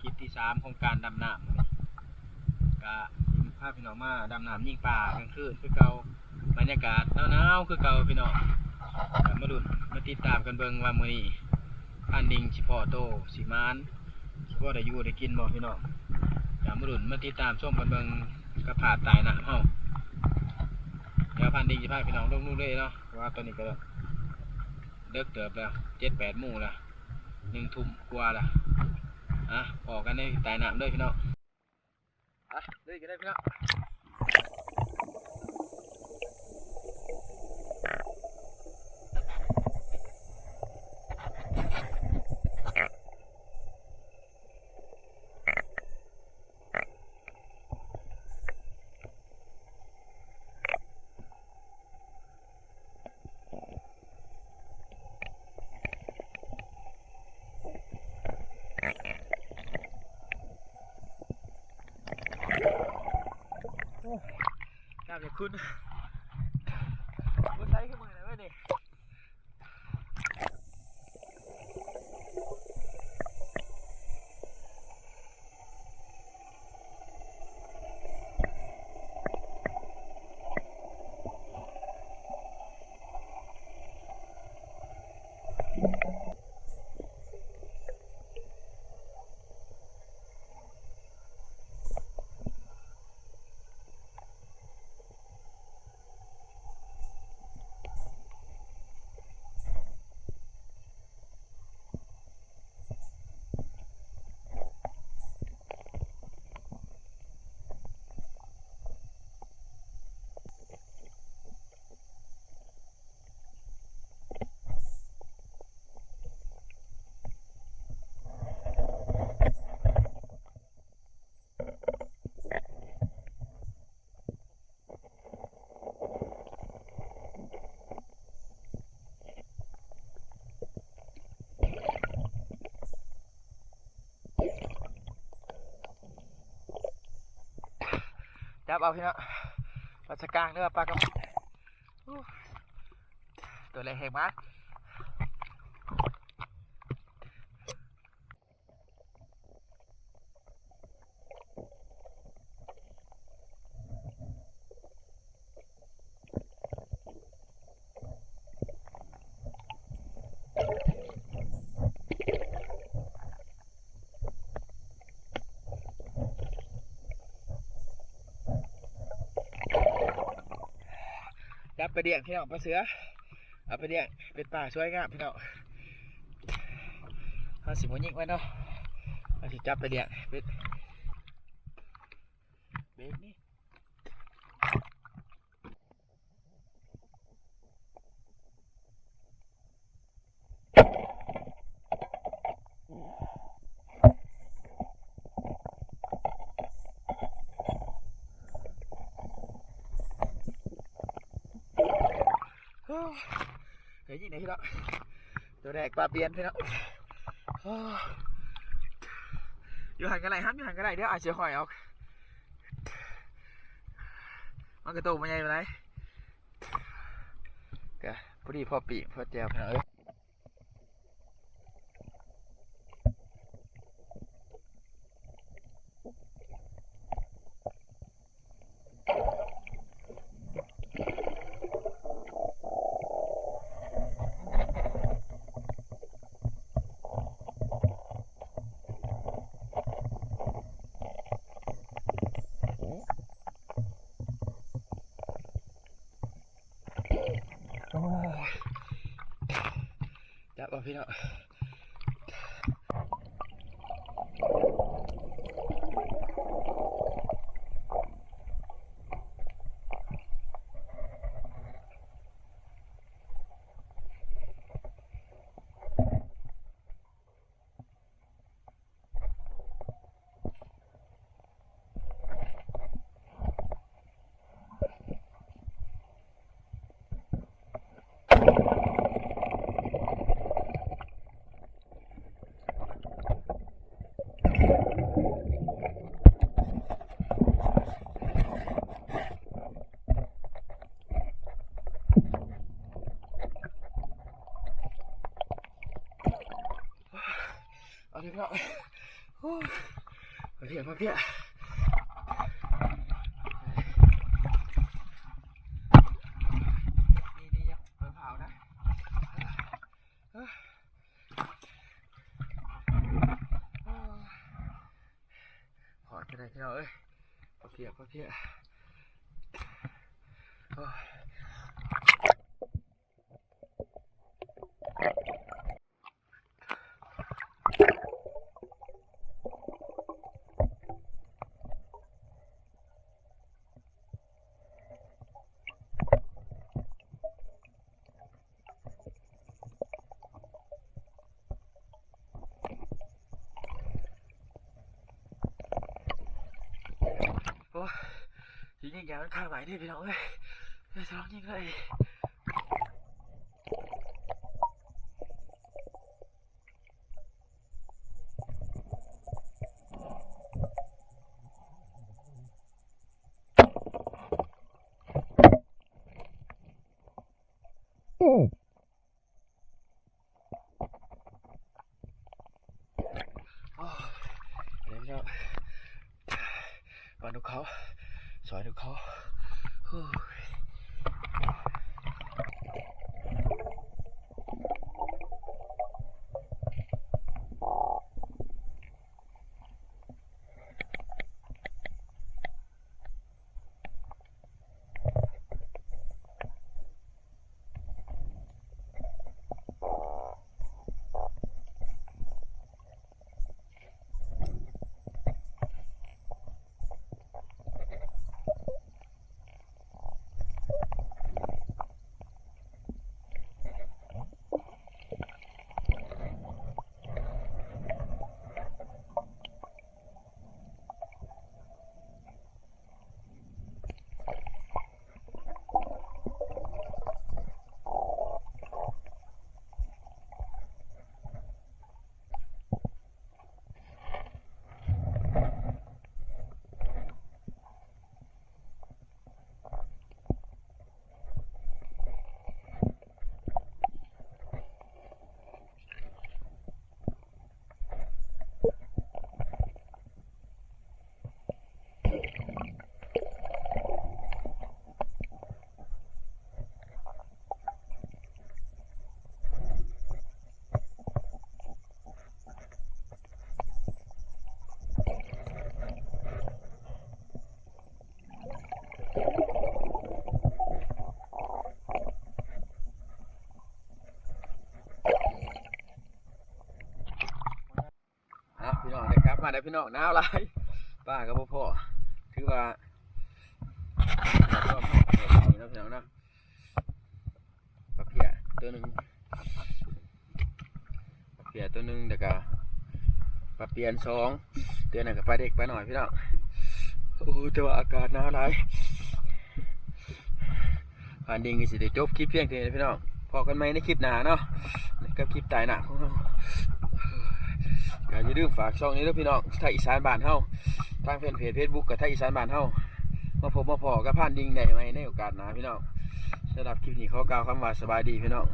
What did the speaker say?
คลิปที่สามของการดำน้ำก็พาพพี่น้องมาดำน้ำยิงป่ากลางคืนคือเก่าบรรยากาศหนาวๆคือเก่าพี่น้องก็มาดุนมาติดตามกันเบิ่งว่ามื้อนี้อันดิงสิพอโตสิมานสิพอได้อยู่ได้กินบ่พี่น้องก็มาดุนมาติดตามชมกันเบิ่งกระผาดตายหน้ำเฮาเดี๋ยวพันดิงสิพาพี่น้องลงนู่นเลยเนาะเพราะว่าตอนนี้ก็เลิกเติบแล้วเจ็ดแปดโมงแล้วหนึ่งทุ่มกว่าแล้ว อะพอกันในตายน้ำด้วยพี่น้องอะเลยกันได้พี่น้อง กล้าจะคุณคุณใช้ขึ้นมือเลยเว้ยนี่ จับเอาพี่น้องปลาสกางเนื้อปลากระอู้ตัวเล็กแหงมาก จับไปเดี่ยงพี่น้องปลาเสือเอาไปเดี่ยงเป็นป่าสวยงามพี่น้องเอาสิมยิงไว้เนาะเอาสิจับไปเดี่ยงเป็ดเป็ดนี่โอ้ เฮ้ยยี่ไหนพี่น้องตัวแดกปลาเปียนพี่น้องอยู่ห่างกันไรครับอยู่ห่างกันไรเดี๋ยวอาจจะหอยออกมันกระโตกมาใหญ่ไปไหนก็พอดีพอปีกพอแจวพี่น้องเอ้ย โอ้ย จับ เอาพี่น้องโอ้ยมาเพียมาเพียนี่นี่ยังเผาเผานะเอ้ยโอ้ยพอจะได้พี่น้องเอ้ยมาเพียมาเพียโอ้ย โอ้ย ยิงยิงยาวมันข้างไหวดิพี่น้องเอ้ยเฮ้ยจะร้องยิงเลยโอ้ยเดี๋ยวพี่น้องบานดูเขา สอยดูเข มาได้พี่น้องหนาวหลายป้ากับพ่อถือว่าร่วมนี่เนาะพี่น้องนะปลาเพียตัวหนึ่งปลาเพียตัวหนึ่งเด็กอะปลาเปียนสองเตือนหน่อยกับปลาเด็กไปหน่อยพี่น้องโอ้แต่ว่าอากาศหนาวหลายผ่านดิงก็สิได้จบคลิปเพียงเท่านี้พี่น้องพอกันไหมในคลิปหนาเนาะกับคลิปตายหนักของเรา อย่าลืมฝากช่องนี้ด้วยพี่น้องไทยอีสานบ้านเฮาทางเพจเพจเฟซบุ๊กกับไทยอีสานบ้านเฮามาพบมาพอกับผ่านดิงได้ไหมในโอกาสหน้าพี่น้องสำหรับคลิปนี้ขอกล่าวคำว่าสบายดีพี่น้อง